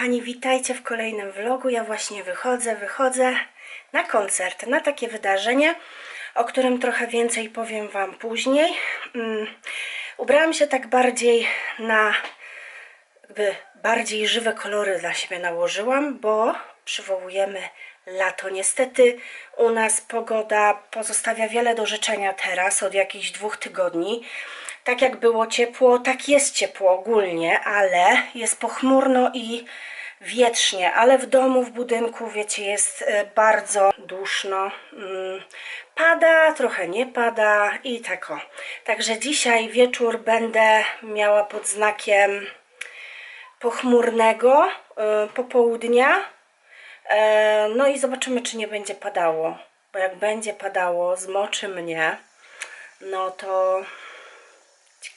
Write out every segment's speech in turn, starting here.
kochani, witajcie w kolejnym vlogu. Ja właśnie wychodzę, wychodzę na koncert, na takie wydarzenie, o którym trochę więcej powiem Wam później. Mm, Ubrałam się tak bardziej na jakby bardziej żywe kolory dla siebie nałożyłam, bo przywołujemy lato. Niestety u nas pogoda pozostawia wiele do życzenia teraz, od jakichś dwóch tygodni. Tak jak było ciepło, tak jest ciepło ogólnie, ale jest pochmurno i wietrznie, ale w domu, w budynku, wiecie, jest e, bardzo duszno. Mm, Pada, trochę nie pada i tak o. Także dzisiaj wieczór będę miała pod znakiem pochmurnego y, popołudnia. E, No i zobaczymy, czy nie będzie padało. Bo jak będzie padało, zmoczy mnie, no to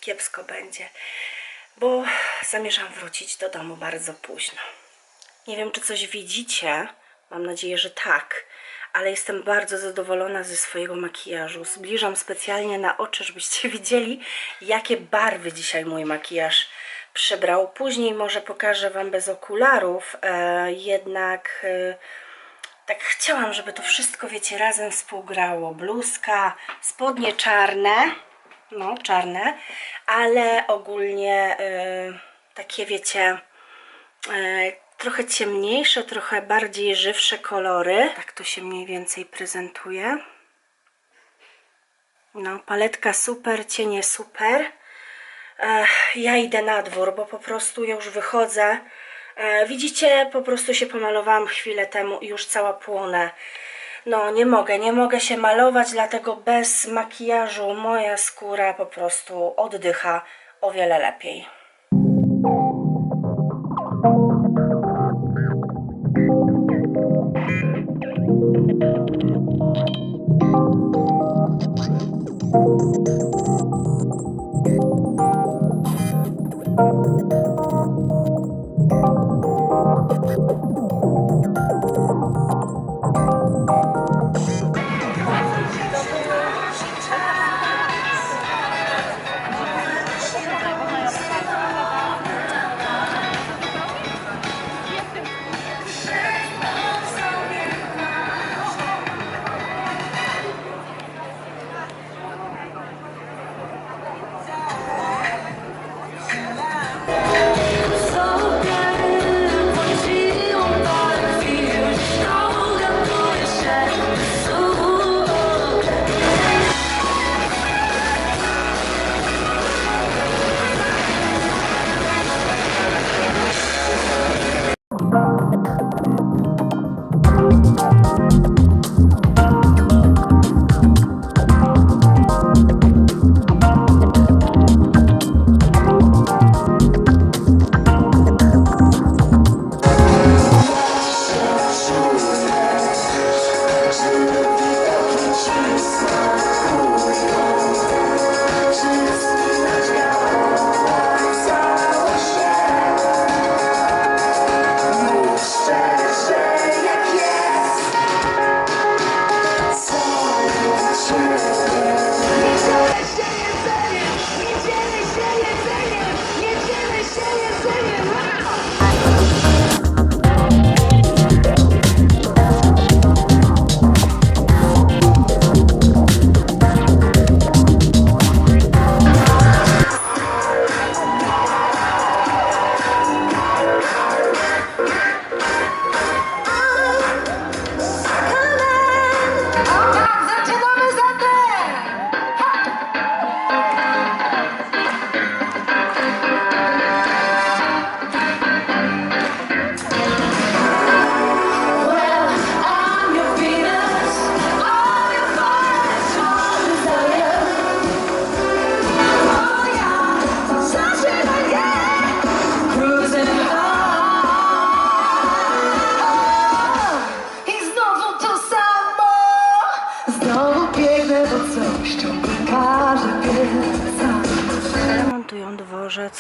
kiepsko będzie. Bo zamierzam wrócić do domu bardzo późno. Nie wiem, czy coś widzicie. Mam nadzieję, że tak. Ale jestem bardzo zadowolona ze swojego makijażu. Zbliżam specjalnie na oczy, żebyście widzieli, jakie barwy dzisiaj mój makijaż przybrał. Później może pokażę Wam bez okularów. E, jednak e, tak chciałam, żeby to wszystko, wiecie, razem współgrało. Bluzka, spodnie czarne, no czarne, ale ogólnie e, takie, wiecie, e, trochę ciemniejsze, trochę bardziej żywsze kolory. Tak to się mniej więcej prezentuje. No, paletka super, cienie super. Ech, ja idę na dwór, bo po prostu ja już wychodzę. E, widzicie, po prostu się pomalowałam chwilę temu i już cała płonę. No, nie mogę, nie mogę się malować, dlatego bez makijażu moja skóra po prostu oddycha o wiele lepiej. Nie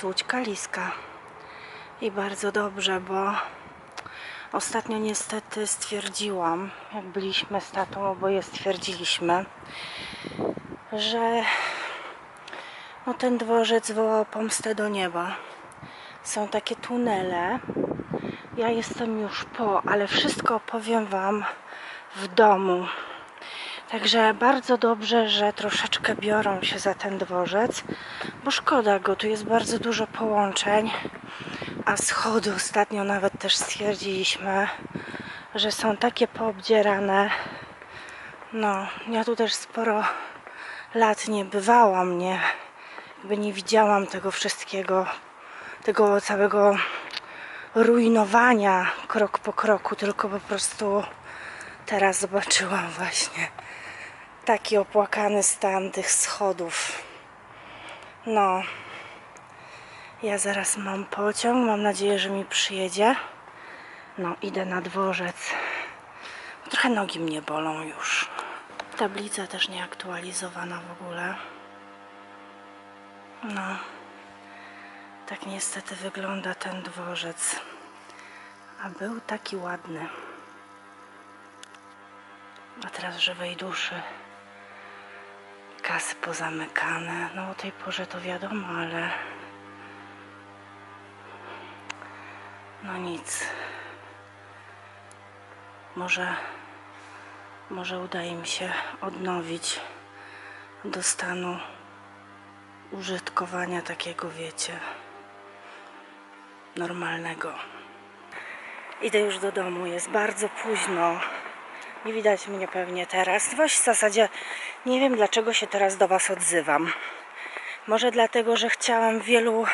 Łódź Kaliska. I bardzo dobrze, bo ostatnio niestety stwierdziłam, jak byliśmy z tatą, oboje stwierdziliśmy, że no ten dworzec wołał pomstę do nieba. Są takie tunele, Ja jestem już po, ale wszystko opowiem Wam w domu. Także bardzo dobrze, że troszeczkę biorą się za ten dworzec, bo szkoda go, tu jest bardzo dużo połączeń, a schody ostatnio nawet też stwierdziliśmy, że są takie poobdzierane. No, ja tu też sporo lat nie bywałam, nie, jakby nie widziałam tego wszystkiego, tego całego rujnowania krok po kroku, tylko po prostu teraz zobaczyłam właśnie taki opłakany stan tych schodów. No, ja zaraz mam pociąg, mam nadzieję, że mi przyjedzie. No, idę na dworzec. Trochę nogi mnie bolą już. Tablica też nieaktualizowana w ogóle. No, tak niestety wygląda ten dworzec. A był taki ładny. A teraz żywej duszy. Kasy pozamykane. No o tej porze to wiadomo, ale... No nic. Może... Może udaje mi się odnowić do stanu użytkowania takiego, wiecie, normalnego. Idę już do domu, jest bardzo późno. Nie widać mnie pewnie teraz. W zasadzie nie wiem, dlaczego się teraz do Was odzywam. Może dlatego, że chciałam w wielu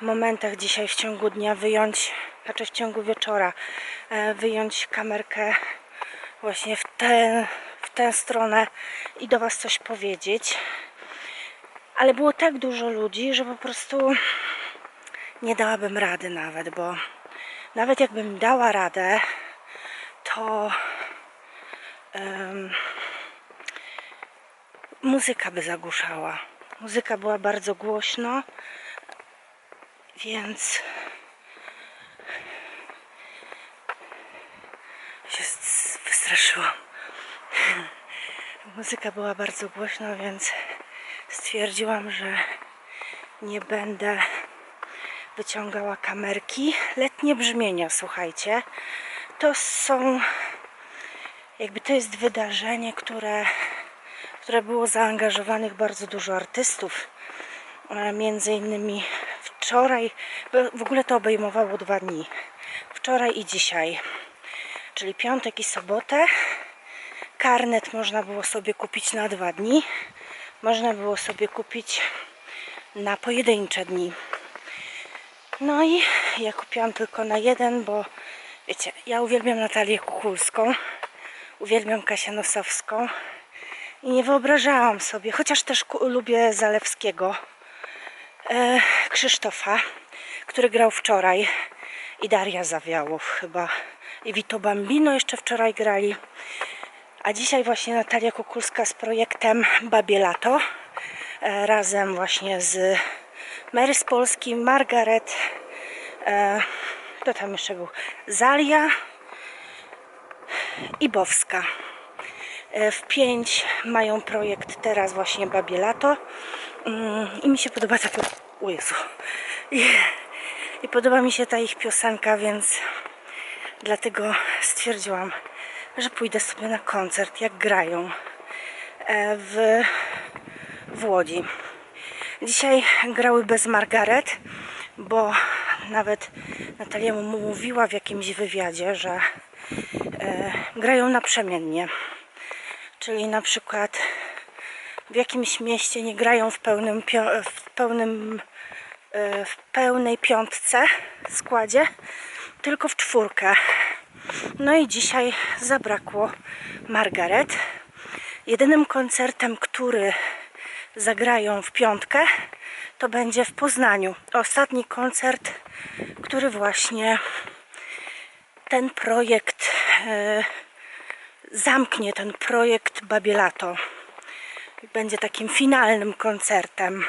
momentach dzisiaj w ciągu dnia wyjąć, znaczy w ciągu wieczora, e, wyjąć kamerkę właśnie w tę, w tę stronę i do Was coś powiedzieć. Ale było tak dużo ludzi, że po prostu nie dałabym rady nawet, bo nawet jakbym dała radę, to em, muzyka by zagłuszała. Muzyka była bardzo głośno, więc się wystraszyłam. Muzyka była bardzo głośno, więc stwierdziłam, że nie będę wyciągała kamerki. Letnie brzmienia, słuchajcie. To są, jakby to jest wydarzenie, które, które było zaangażowanych bardzo dużo artystów. E, Między innymi wczoraj, w ogóle to obejmowało dwa dni. Wczoraj i dzisiaj, czyli piątek i sobotę. Karnet można było sobie kupić na dwa dni. Można było sobie kupić na pojedyncze dni. No i ja kupiłam tylko na jeden, bo wiecie, ja uwielbiam Natalię Kukulską, uwielbiam Kasię Nosowską i nie wyobrażałam sobie, chociaż też lubię Zalewskiego, e, Krzysztofa, który grał wczoraj i Daria Zawiałow chyba i Vito Bambino jeszcze wczoraj grali. A dzisiaj właśnie Natalia Kukulska z projektem Babie Lato e, razem właśnie z Mary z Polski, Margaret, e, kto tam jeszcze był? Zalia i Bowska. E, w pięć mają projekt teraz właśnie Babie Lato Mm, i mi się podoba ta pio- o Jezu. I, I podoba mi się ta ich piosenka, więc dlatego stwierdziłam, że pójdę sobie na koncert, jak grają e, w, w Łodzi. Dzisiaj grały bez Margaret, bo nawet Natalia mu mówiła w jakimś wywiadzie, że grają naprzemiennie. Czyli na przykład w jakimś mieście nie grają w pełnym, w pełnym e, w pełnej piątce składzie, tylko w czwórkę. No i dzisiaj zabrakło Margaret. Jedynym koncertem, który zagrają w piątkę, to będzie w Poznaniu. Ostatni koncert, który właśnie ten projekt e, zamknie, ten projekt Babielato. Będzie takim finalnym koncertem.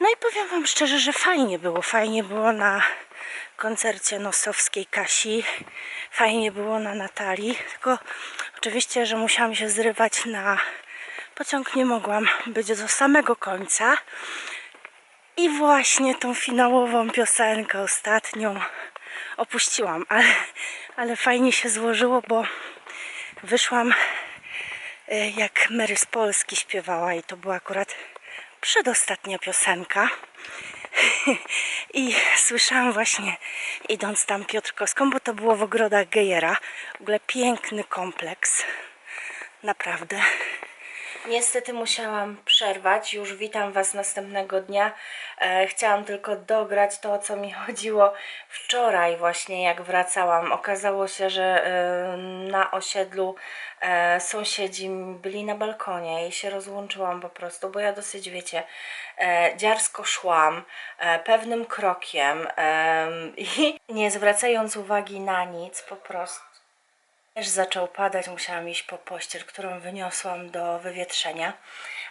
No i powiem Wam szczerze, że fajnie było. Fajnie było na koncercie Nosowskiej Kasi. Fajnie było na Natalii. Tylko oczywiście, że musiałam się zrywać na pociąg. Nie mogłam być do samego końca. I właśnie tą finałową piosenkę, ostatnią, opuściłam, ale, ale fajnie się złożyło, bo wyszłam y, jak Mary z Polski śpiewała i to była akurat przedostatnia piosenka. I słyszałam właśnie idąc tam Piotrkowską, bo to było w ogrodach Gejera. W ogóle piękny kompleks. Naprawdę. Niestety musiałam przerwać. Już witam Was następnego dnia. E, chciałam tylko dograć to, o co mi chodziło wczoraj, właśnie jak wracałam. Okazało się, że e, na osiedlu e, sąsiedzi byli na balkonie i się rozłączyłam po prostu, bo ja dosyć, wiecie, e, dziarsko szłam e, pewnym krokiem e, i nie zwracając uwagi na nic, po prostu też zaczął padać, musiałam iść po pościel, którą wyniosłam do wywietrzenia.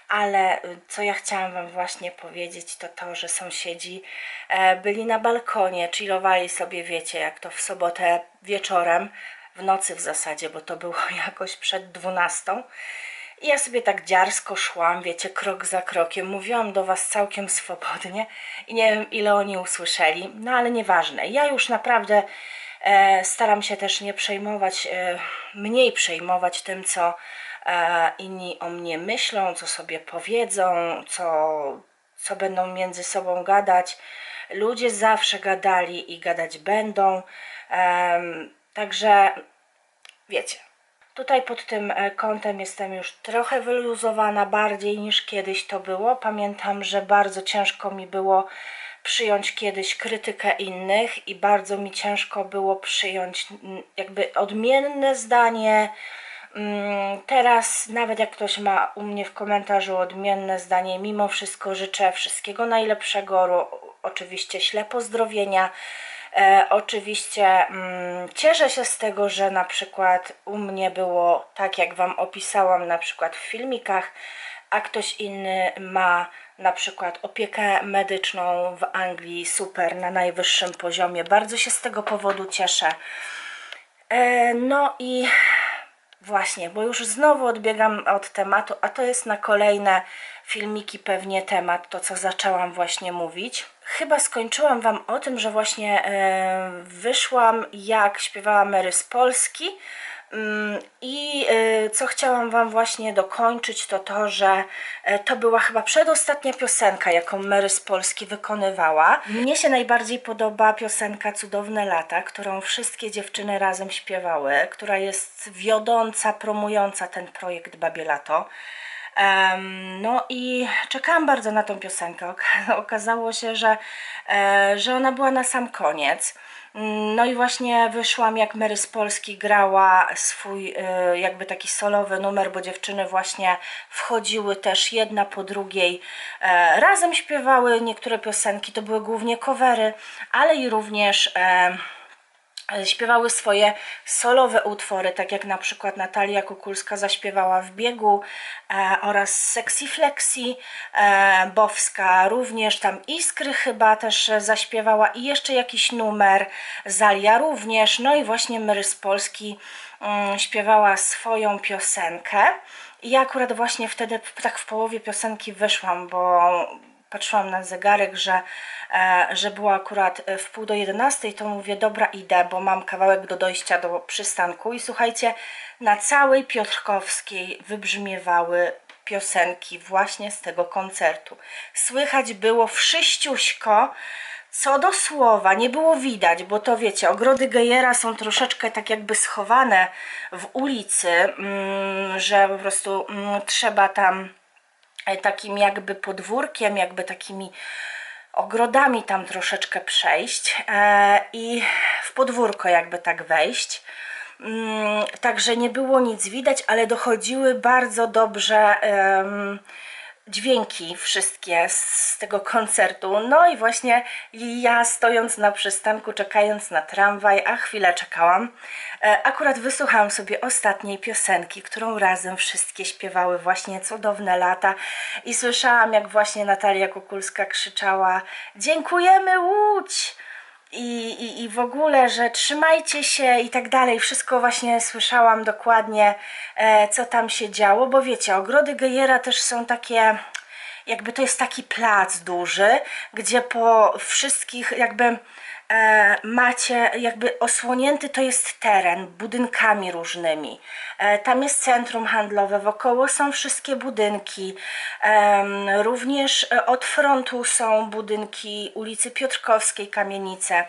Ale y, co ja chciałam Wam właśnie powiedzieć, to to, że sąsiedzi e, byli na balkonie, chillowali sobie, wiecie, jak to w sobotę wieczorem, w nocy w zasadzie, bo to było jakoś przed 12. I ja sobie tak dziarsko szłam, wiecie, krok za krokiem. Mówiłam do Was całkiem swobodnie i nie wiem, ile oni usłyszeli, no ale nieważne. Ja już naprawdę staram się też nie przejmować, e, mniej przejmować tym, co e, inni o mnie myślą, co sobie powiedzą, co, co będą między sobą gadać. Ludzie zawsze gadali i gadać będą. Także wiecie, Tutaj pod tym e, kątem jestem już trochę wyluzowana bardziej niż kiedyś to było. Pamiętam, że bardzo ciężko mi było przyjąć kiedyś krytykę innych i bardzo mi ciężko było przyjąć mm, jakby odmienne zdanie. Mm, Teraz nawet jak ktoś ma u mnie w komentarzu odmienne zdanie, mimo wszystko życzę wszystkiego najlepszego, oczywiście śle pozdrowienia. E, oczywiście mm, cieszę się z tego, że na przykład u mnie było tak, jak Wam opisałam, na przykład w filmikach, a ktoś inny ma na przykład opiekę medyczną w Anglii super na najwyższym poziomie. Bardzo się z tego powodu cieszę. E, no i Właśnie, bo już znowu odbiegam od tematu, a to jest na kolejne filmiki pewnie temat, to co zaczęłam właśnie mówić. Chyba skończyłam Wam o tym, że właśnie e, wyszłam jak śpiewała Mary z Polski. Mm, I e, co chciałam Wam właśnie dokończyć, to to, że e, to była chyba przedostatnia piosenka, jaką Mary z Polski wykonywała. Mnie się najbardziej podoba piosenka Cudowne Lata, którą wszystkie dziewczyny razem śpiewały, która jest wiodąca, promująca ten projekt Babie Lato. No i czekałam bardzo na tą piosenkę. Oka- Okazało się, że, e, że ona była na sam koniec. Mm, No i właśnie wyszłam, jak Mary z Polski grała swój e, jakby taki solowy numer, bo dziewczyny właśnie wchodziły też jedna po drugiej. E, Razem śpiewały niektóre piosenki, to były głównie covery, ale i również... E, śpiewały swoje solowe utwory, tak jak na przykład Natalia Kukulska zaśpiewała w biegu e, oraz Sexy Flexi, e, Bowska również, tam Iskry chyba też zaśpiewała i jeszcze jakiś numer, Zalia również, no i właśnie Mary z Polski mm, śpiewała swoją piosenkę. I ja akurat właśnie wtedy tak w połowie piosenki wyszłam, bo patrzyłam na zegarek, że, e, że było akurat e, w pół do 11, to mówię, dobra, idę, bo mam kawałek do dojścia do przystanku. I słuchajcie, na całej Piotrkowskiej wybrzmiewały piosenki właśnie z tego koncertu. Słychać było wszyściuśko, co do słowa, nie było widać, bo to wiecie, ogrody Gejera są troszeczkę tak jakby schowane w ulicy, mm, że po prostu mm, trzeba tam takim jakby podwórkiem, jakby takimi ogrodami tam troszeczkę przejść e, i w podwórko jakby tak wejść. Mm, Także nie było nic widać, ale dochodziły bardzo dobrze dźwięki wszystkie z tego koncertu. No i właśnie ja stojąc na przystanku, czekając na tramwaj, a chwilę czekałam, e, akurat wysłuchałam sobie ostatniej piosenki, którą razem wszystkie śpiewały właśnie Cudowne Lata i słyszałam jak właśnie Natalia Kukulska krzyczała Dziękujemy Łódź! I, i, i w ogóle, że trzymajcie się i tak dalej. Wszystko właśnie słyszałam dokładnie, e, co tam się działo, bo wiecie, ogrody Gejera też są takie, jakby to jest taki plac duży, gdzie po wszystkich jakby macie jakby osłonięty to jest teren budynkami różnymi. E, tam jest centrum handlowe, wokoło są wszystkie budynki. Również e, od frontu są budynki ulicy Piotrkowskiej, kamienice.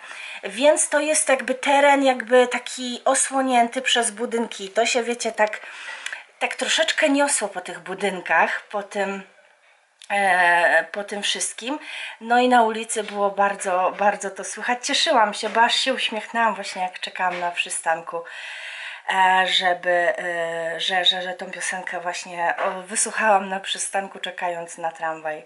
Więc to jest jakby teren jakby taki osłonięty przez budynki. To się wiecie tak tak troszeczkę niosło po tych budynkach, po tym, e, po tym wszystkim. No i na ulicy było bardzo, bardzo to słychać. Cieszyłam się, bo aż się uśmiechnęłam właśnie jak czekałam na przystanku, e, żeby, e, że, że, że tą piosenkę właśnie wysłuchałam na przystanku czekając na tramwaj.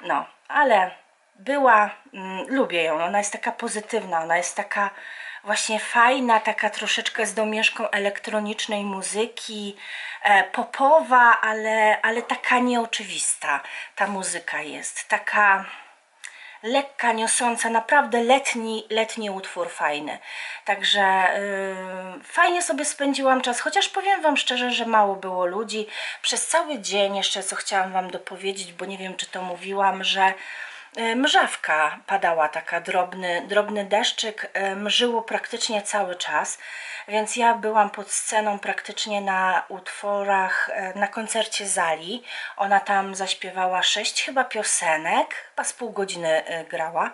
No, ale była, mm, lubię ją, ona jest taka pozytywna, ona jest taka właśnie fajna, taka troszeczkę z domieszką elektronicznej muzyki, e, popowa, ale, ale taka nieoczywista ta muzyka jest, taka lekka, niosąca, naprawdę letni, letni utwór fajny. Także yy, fajnie sobie spędziłam czas, chociaż powiem Wam szczerze, że mało było ludzi. Przez cały dzień jeszcze co chciałam Wam dopowiedzieć, bo nie wiem czy to mówiłam, że mrzawka padała taka drobny, drobny deszczyk, yy, mrzyło praktycznie cały czas. Więc ja byłam pod sceną praktycznie na utworach, e, na koncercie Zali. Ona tam zaśpiewała sześć chyba piosenek, chyba z pół godziny e, grała,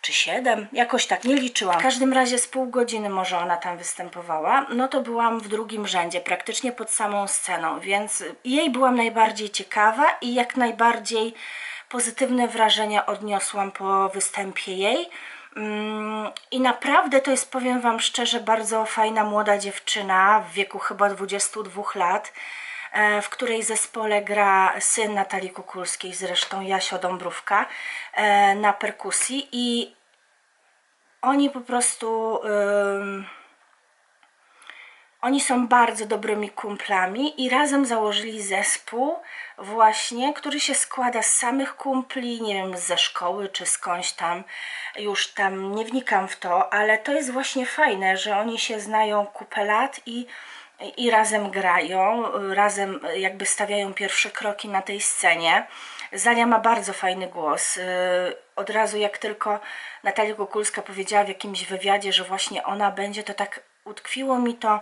czy siedem, jakoś tak, nie liczyłam. W każdym razie z pół godziny może ona tam występowała. No to byłam w drugim rzędzie, praktycznie pod samą sceną, więc jej byłam najbardziej ciekawa i jak najbardziej pozytywne wrażenia odniosłam po występie jej. Mm, I naprawdę to jest, powiem Wam szczerze, bardzo fajna młoda dziewczyna w wieku chyba 22 lat, e, w której zespole gra syn Natalii Kukulskiej, zresztą Jasio Dąbrówka, e, na perkusji i oni po prostu... ym, oni są bardzo dobrymi kumplami i razem założyli zespół właśnie, który się składa z samych kumpli, nie wiem, ze szkoły czy skądś tam, już tam nie wnikam w to, ale to jest właśnie fajne, że oni się znają kupę lat i, i razem grają, razem jakby stawiają pierwsze kroki na tej scenie. Zalia ma bardzo fajny głos. Yy, Od razu jak tylko Natalia Kukulska powiedziała w jakimś wywiadzie, że właśnie ona będzie, to tak utkwiło mi to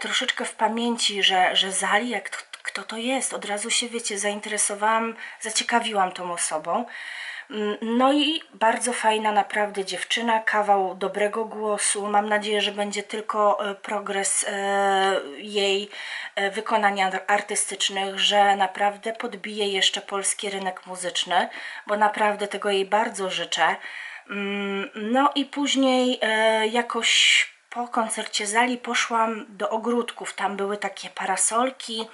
troszeczkę w pamięci, że, że Zali, jak to, kto to jest, od razu się, wiecie, zainteresowałam, zaciekawiłam tą osobą. Mm, No i bardzo fajna naprawdę dziewczyna, kawał dobrego głosu. Mam nadzieję, że będzie tylko e, progres e, jej e, wykonania artystycznych, że naprawdę podbije jeszcze polski rynek muzyczny, bo naprawdę tego jej bardzo życzę. Mm, No i później e, jakoś po koncercie Zali poszłam do ogródków. Tam były takie parasolki,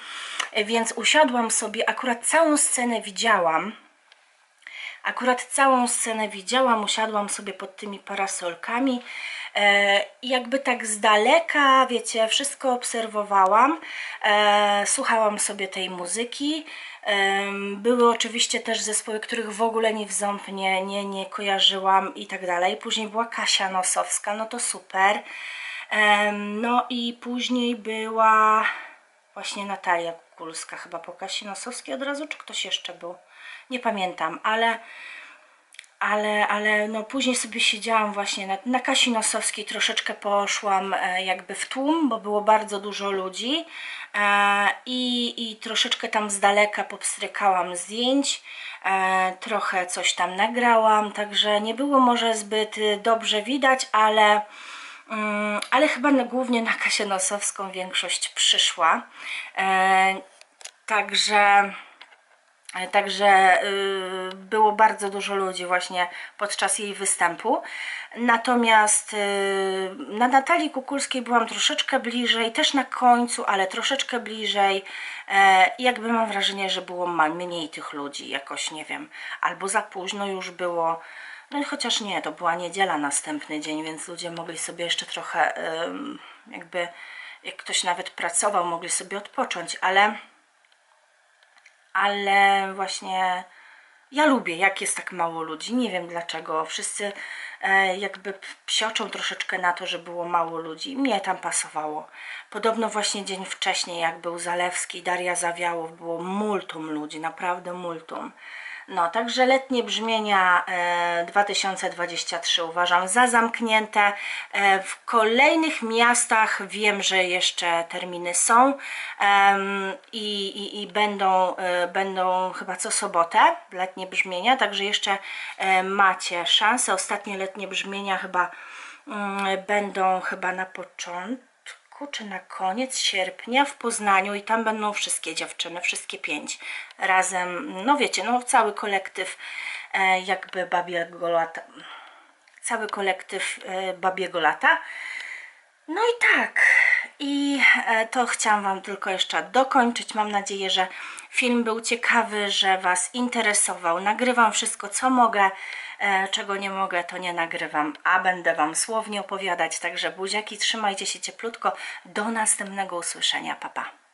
więc usiadłam sobie, akurat całą scenę widziałam. Akurat całą scenę widziałam, usiadłam sobie pod tymi parasolkami e, jakby tak z daleka, wiecie, wszystko obserwowałam, e, słuchałam sobie tej muzyki. Były oczywiście też zespoły, których w ogóle nie w nie, nie, nie kojarzyłam i tak dalej. Później była Kasia Nosowska, no to super. No i później była właśnie Natalia Kukulska, chyba po Kasi Nosowskiej od razu, czy ktoś jeszcze był? Nie pamiętam, ale ale, ale no później sobie siedziałam właśnie na, na Kasi Nosowskiej, troszeczkę poszłam e, jakby w tłum, bo było bardzo dużo ludzi e, i, i troszeczkę tam z daleka popstrykałam zdjęć, e, trochę coś tam nagrałam, także nie było może zbyt dobrze widać, ale, mm, ale chyba na, głównie na Kasię Nosowską większość przyszła. E, także... E, Także y, było bardzo dużo ludzi właśnie podczas jej występu. Natomiast y, na Natalii Kukulskiej byłam troszeczkę bliżej, też na końcu, ale troszeczkę bliżej. E, jakby mam wrażenie, że było mniej tych ludzi, jakoś nie wiem, albo za późno już było. No i chociaż nie, to była niedziela następny dzień, więc ludzie mogli sobie jeszcze trochę jakby, jak ktoś nawet pracował, mogli sobie odpocząć, ale ale właśnie ja lubię, jak jest tak mało ludzi. Nie wiem dlaczego. Wszyscy e, jakby psioczą troszeczkę na to, że było mało ludzi. Mnie tam pasowało. Podobno właśnie dzień wcześniej, jak był Zalewski, Daria Zawiałow, było multum ludzi, naprawdę multum. No, także letnie brzmienia e, 2023 uważam za zamknięte. E, w kolejnych miastach wiem, że jeszcze terminy są i, i, i będą, e, będą chyba co sobotę letnie brzmienia, także jeszcze e, macie szansę. Ostatnie letnie brzmienia chyba mm, będą chyba na początku czy na koniec sierpnia w Poznaniu i tam będą wszystkie dziewczyny, wszystkie pięć razem, no wiecie, no cały kolektyw e, jakby babiego lata, cały kolektyw e, babiego lata. No i tak. I e, to chciałam Wam tylko jeszcze dokończyć. Mam nadzieję, że film był ciekawy, że Was interesował. Nagrywam wszystko, co mogę. E, czego nie mogę, to nie nagrywam, a będę Wam słownie opowiadać. Także buziaki, trzymajcie się cieplutko. Do następnego usłyszenia. Pa, pa.